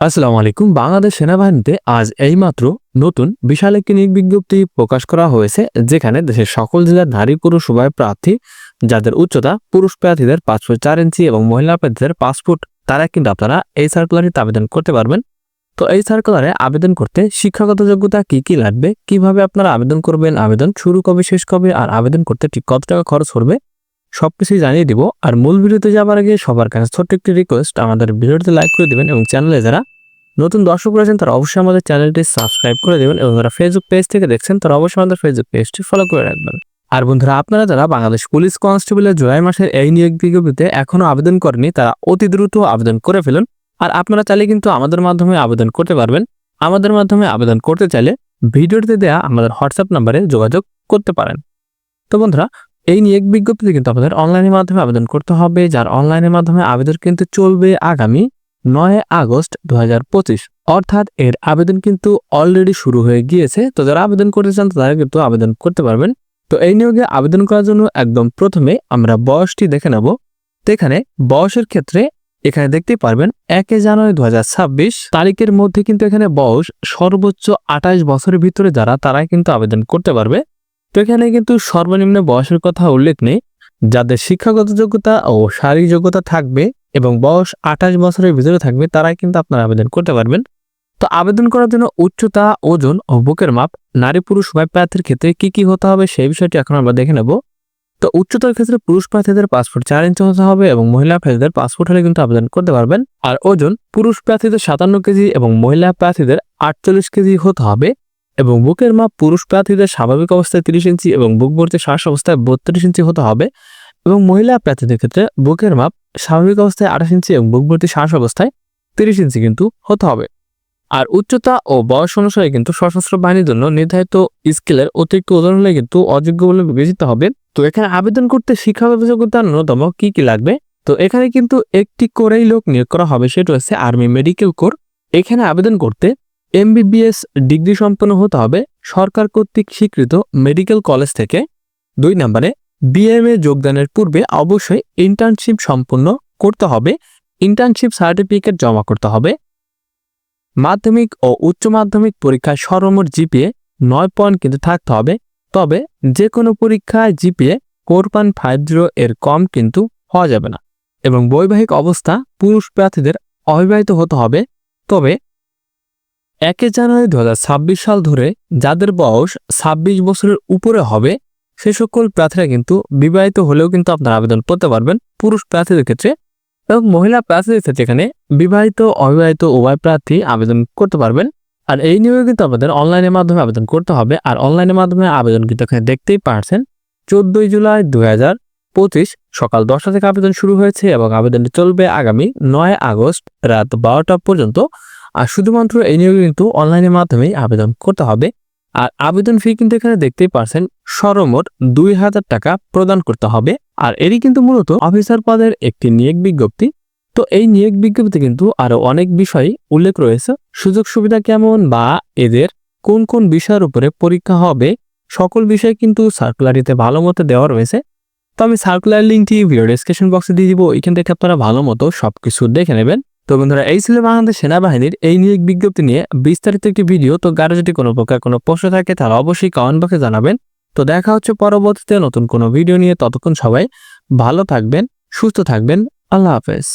আসসালামু আলাইকুম। বাংলাদেশ সেনাবাহিনীতে আজ এইমাত্র নতুন বিশাল একটি নিয়োগ বিজ্ঞপ্তি প্রকাশ করা হয়েছে, যেখানে দেশের সকল জেলার নারী পুরুষ উভয় প্রার্থী, যাদের উচ্চতা পুরুষ প্রার্থীদের পাঁচ ফুট চার ইঞ্চি এবং মহিলা প্রার্থীদের পাঁচ ফুট তারা কিন্তু আপনারা এই সার্কুলারিতে আবেদন করতে পারবেন। তো এই সার্কুলারে আবেদন করতে শিক্ষাগত যোগ্যতা কি কি লাগবে, কীভাবে আপনারা আবেদন করবেন, আবেদন শুরু কবে, শেষ কবে, আর আবেদন করতে ঠিক কত টাকা খরচ করবে সবকিছুই জানিয়ে দিব। আর মূল ভিডিওতে যাবার আগে সবার কাছে ছোট্ট একটি রিকোয়েস্ট আমাদের ভিডিওতে লাইক করে দিবেন এবং চ্যানেলে যারা নতুন দর্শক রয়েছেন, তারা অবশ্যই আমাদের চ্যানেলটি সাবস্ক্রাইব করে দেবেন এবং যারা ফেসবুক পেজ থেকে দেখছেন, তারা অবশ্যই আমাদের ফেসবুক পেজটি ফলো করে রাখবেন। আর বন্ধুরা, আপনারা যারা বাংলাদেশ পুলিশ কনস্টেবলের জুলাই মাসের এই নিয়োগ বিজ্ঞপ্তিতে এখনও আবেদন করেনি তারা অতি দ্রুত আবেদন করে ফেলুন। আর আপনারা চাইলে কিন্তু আমাদের মাধ্যমে আবেদন করতে পারবেন। আমাদের মাধ্যমে আবেদন করতে চাইলে ভিডিওতে দেওয়া আমাদের হোয়াটসঅ্যাপ নাম্বারে যোগাযোগ করতে পারেন। তো বন্ধুরা এই নিয়োগ বিজ্ঞপ্তিতে কিন্তু আপনাদের অনলাইনের মাধ্যমে আবেদন করতে হবে, যার অনলাইনের মাধ্যমে আবেদন কিন্তু চলবে আগামী নয় আগস্ট দুহাজার পঁচিশ। অর্থাৎ এর আবেদন কিন্তু অলরেডি শুরু হয়ে গিয়েছে। তো যারা আবেদন করতে চান, তারা কিন্তু আবেদন করতে পারবেন। তো এই নিয়োগে আবেদন করার জন্য একদম প্রথমে আমরা বয়সটি দেখে নেব। তো এখানে বয়সের ক্ষেত্রে এখানে দেখতেই পারবেন, একে জানুয়ারি দু হাজার ছাব্বিশ, তারিখের মধ্যে কিন্তু এখানে বয়স সর্বোচ্চ আঠাশ বছরের ভিতরে যারা, তারাই কিন্তু আবেদন করতে পারবে। তো এখানে কিন্তু সর্বনিম্ন বয়সের কথা উল্লেখ নেই, যাদের শিক্ষাগত যোগ্যতা ও শারীরিক যোগ্যতা থাকবে এবং বয়স আঠাশ বছরের ভিতরে থাকবে, তারাই কিন্তু আপনারা আবেদন করতে পারবেন। তো আবেদন করার জন্য উচ্চতা, ওজন ও বুকের মাপ, নারী পুরুষ উভয় প্রার্থীর ক্ষেত্রে কি কি হতে হবে সেই বিষয়টি এখন আমরা দেখে নেব। তো উচ্চতার ক্ষেত্রে পুরুষ প্রার্থীদের পাসপোর্ট চার ইঞ্চি হতে হবে এবং মহিলা প্রার্থীদের পাসপোর্ট হলে কিন্তু আবেদন করতে পারবেন। আর ওজন, পুরুষ প্রার্থীদের সাতান্ন কেজি এবং মহিলা প্রার্থীদের আটচল্লিশ কেজি হতে হবে। এবং বুকের মাপ পুরুষ প্রার্থীদের স্বাভাবিক অবস্থায় তিরিশ ইঞ্চি এবং বুক ভর্তি শ্বাস অবস্থায় বত্রিশ ইঞ্চি হতে হবে এবং মহিলা প্রার্থীদের ক্ষেত্রে বুকের মাপ স্বাভাবিক অবস্থায় আঠাশ ইঞ্চি এবং বুক ভর্তি শ্বাস অবস্থায় তিরিশ ইঞ্চি কিন্তু হতে হবে। আর উচ্চতা ও বয়স অনুসারে কিন্তু সশস্ত্র বাহিনীর জন্য নির্ধারিত স্কেলের অতিরিক্ত ওজন হলে কিন্তু অযোগ্য বলে বিবেচিত হবে। তো এখানে আবেদন করতে শিক্ষা যোগ্যতার ন্যূনতম কি কি লাগবে? তো এখানে কিন্তু একটি করেই লোক নিয়োগ করা হবে, সেটা হচ্ছে আর্মি মেডিকেল কোর। এখানে আবেদন করতে এমবিবিএস ডিগ্রি সম্পন্ন হতে হবে সরকার কর্তৃক স্বীকৃত মেডিকেল কলেজ থেকে। দুই নম্বরে, বিএমএ যোগদানের পূর্বে অবশ্যই ইন্টার্নশিপ সম্পন্ন করতে হবে ইন্টার্নশিপ সার্টিফিকেট জমা করতে হবে। মাধ্যমিক ও উচ্চ মাধ্যমিক পরীক্ষায় সর্বমোট জিপিএ নয় পয়েন্ট কিন্তু থাকতে হবে, তবে যে কোনো পরীক্ষায় GPA four point five zero এর কম কিন্তু হওয়া যাবে না। এবং বৈবাহিক অবস্থা পুরুষ প্রার্থীদের অবিবাহিত হতে হবে, তবে একে জানুয়ারি দু হাজার ছাব্বিশ সাল ধরে যাদের বয়স ছাব্বিশ বছরের উপরে হবে, সে সকল প্রার্থীরা কিন্তু বিবাহিত হলেও কিন্তু আপনারা আবেদন করতে পারবেন পুরুষ প্রার্থীদের ক্ষেত্রে এবং মহিলা প্রার্থীদের ক্ষেত্রে এখানে বিবাহিত, অবিবাহিত উভয় প্রার্থী আবেদন করতে পারবেন। আর এই নিয়োগে কিন্তু আপনাদের অনলাইনের মাধ্যমে আবেদন করতে হবে। আর অনলাইনের মাধ্যমে আবেদন কিন্তু এখানে দেখতেই পারছেন, চোদ্দই জুলাই দু পঁচিশ সকাল দশটা থেকে আবেদন শুরু হয়েছে এবং আবেদনটি চলবে আগামী নয় আগস্ট রাত বারোটা পর্যন্ত। আর শুধুমাত্র এই নিয়োগে কিন্তু অনলাইনের মাধ্যমেই আবেদন করতে হবে। আর আবেদন ফি কিন্তু এখানে দেখতেই পারছেন, সর্বমোট দুই হাজার টাকা প্রদান করতে হবে। আর এরই কিন্তু মূলত অফিসার পদের একটি নিয়োগ বিজ্ঞপ্তি। তো এই নিয়োগ বিজ্ঞপ্তি কিন্তু আরও অনেক বিষয় উল্লেখ রয়েছে। সুযোগ সুবিধা কেমন বা এদের কোন কোন বিষয়ের উপরে পরীক্ষা হবে, সকল বিষয় কিন্তু সার্কুলারিতে ভালো মতো দেওয়া রয়েছে। তো আমি সার্কুলার লিঙ্কটি ভিডিও ডিসক্রিপশন বক্সে দিয়ে দিব। এখান থেকে আপনারা ভালো মতো সবকিছু দেখে নেবেন। তো বন্ধুরা, এই ছিল বাংলাদেশ সেনাবাহিনীর এই নিয়োগ বিজ্ঞপ্তি নিয়ে বিস্তারিত একটি ভিডিও। তো কারও যদি কোনো প্রকার কোনো প্রশ্ন থাকে তাহলে অবশ্যই কমেন্ট বক্সে জানাবেন। তো দেখা হচ্ছে পরবর্তীতে নতুন কোনো ভিডিও নিয়ে। ততক্ষণ সবাই ভালো থাকবেন, সুস্থ থাকবেন। আল্লাহ হাফেজ।